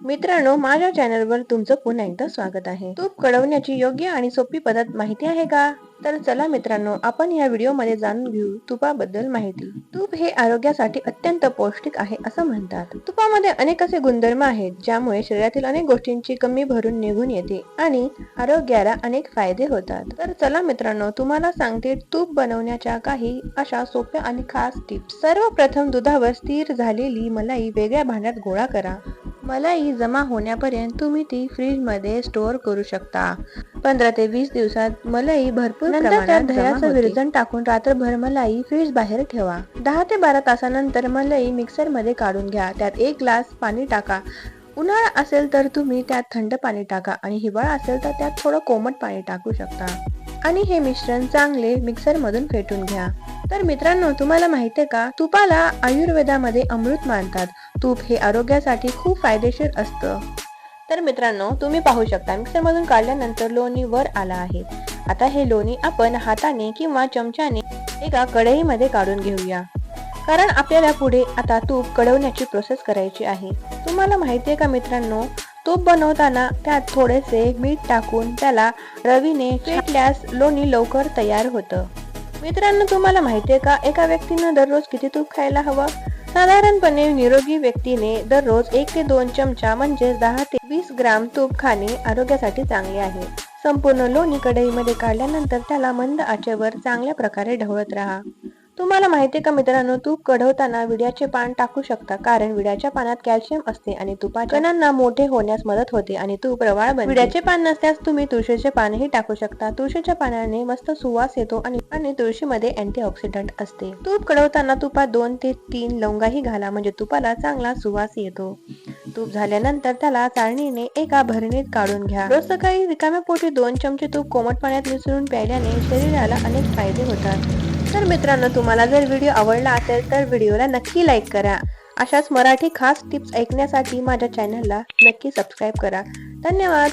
मित्रांनो माझ्या चॅनलवर तुमचं पुन्हा एकदा स्वागत आहे. तूप कळवण्याची योग्य आणि सोपी पद्धत माहिती आहे का? तर चला मित्रांनो आपण या व्हिडिओमध्ये जाणून घेऊ तुपाबद्दल माहिती. तूप हे आरोग्यासाठी अत्यंत पौष्टिक आहे असं म्हणतात. तुपामध्ये अनेक असे गुणधर्म आहेत ज्यामुळे शरीरातील अनेक गोष्टींची कमी भरून निघून येते आणि आरोग्याला अनेक फायदे होतात. तर चला मित्रांनो तुम्हाला सांगते तूप बनवण्याच्या काही अशा सोप्या आणि खास टिप्स. सर्वप्रथम दुधावर स्थिर झालेली मलाई वेगळ्या भांड्यात गोळा करा. मलाई जमा होण्यापर्यंत तुम्ही ती फ्रीजमध्ये स्टोअर करू शकता. पंधरा ते वीस दिवसात मलाई भरपूर दह्याचं विरजण टाकून रात्रभर मलाई फ्रीज बाहेर ठेवा. दहा ते बारा तासानंतर मलाई मिक्सरमध्ये काढून घ्या. त्यात एक ग्लास पाणी टाका. उन्हाळा असेल तर तुम्ही त्यात थंड पाणी टाका आणि हिवाळा असेल तर त्यात थोडं कोमट पाणी टाकू शकता. आणि हे मिश्रण चांगले मिक्सर मधून फेटून घ्या. तर मित्रांनो तुम्हाला माहिती आहे का? तुपाला आयुर्वेदामध्ये अमृत मानतात. तूप हे आरोग्यासाठी खूप फायदेशीर असतं. तर मित्रांनो तुम्ही पाहू शकता मिक्सर मधून काढल्यानंतर लोणी वर आला आहे. आता हे लोणी आपण हाताने किंवा चमच्याने एका कढईमध्ये काढून घेऊया. कारण आपल्याला पुढे आता तूप कढवण्याची प्रोसेस करायची आहे. तुम्हाला माहिती आहे का मित्रांनो तूप बनवताना त्यात थोडेसे मीठ टाकून त्याला रवीने फेटल्यास लोणी लवकर तयार होतं. मित्रांनो तुम्हाला माहिती आहे का? एका व्यक्तीनं दररोज किती तूप खायला हवं? साधारणपणे निरोगी व्यक्तीने दररोज एक ते दोन चमचा म्हणजेच दहा ते वीस ग्राम तूप खाणे आरोग्यासाठी चांगले आहे. संपूर्ण लोणी कढईमध्ये काढल्यानंतर त्याला मंद आचेवर चांगल्या प्रकारे ढवळत राहा. तुम्हाला माहिती का मित्रांनो तूप कढवताना विड्याचे पान टाकू शकता कारण विड्याच्या पानात कॅल्शियम असते आणि तुपाच्या कणांना मोठे होण्यास मदत होते आणि तूप रवाळ बनते. विड्याचे पान नसल्यास तुम्ही तुळशीचे पानही टाकू शकता. तुळशीच्या पानाने मस्त सुवास येतो आणि आणि तुळशीमध्ये अँटीऑक्सिडंट असते. तूप कढवताना तुपात दोन ते तीन लवंगाही घाला म्हणजे तुपाला चांगला सुवास येतो. तूप झाल्यानंतर त्याला चाळणीने एका भरणीत काढून घ्या. रोज सकाळी रिकाम्या पोटी दोन चमचे तूप कोमट पाण्यात मिसळून प्यायल्याने शरीराला अनेक फायदे होतात. तर मित्रांनो तुम्हाला जर व्हिडिओ आवडला असेल तर व्हिडिओला नक्की लाईक करा. अशाच मराठी खास टिप्स ऐकण्यासाठी माझ्या चॅनलला नक्की सबस्क्राईब करा. धन्यवाद!